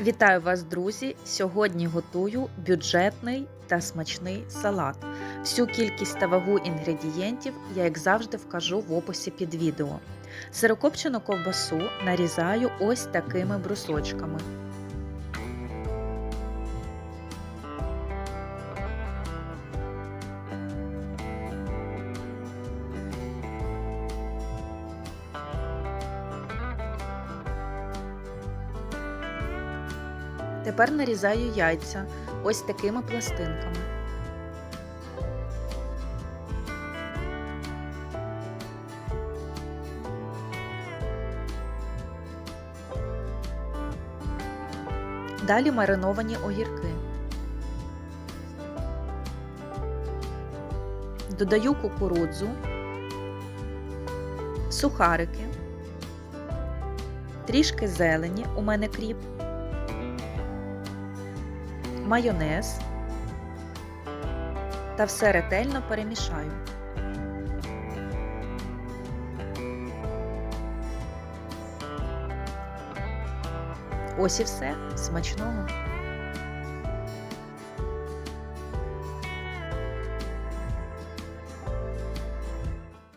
Вітаю вас, друзі! Сьогодні готую бюджетний та смачний салат. Всю кількість та вагу інгредієнтів я, як завжди, вкажу в описі під відео. Сирокопчену ковбасу нарізаю ось такими брусочками. Тепер нарізаю яйця ось такими пластинками. Далі мариновані огірки. Додаю кукурудзу, сухарики, трішки зелені, у мене кріп, майонез та все ретельно перемішаю. Ось і все смачного.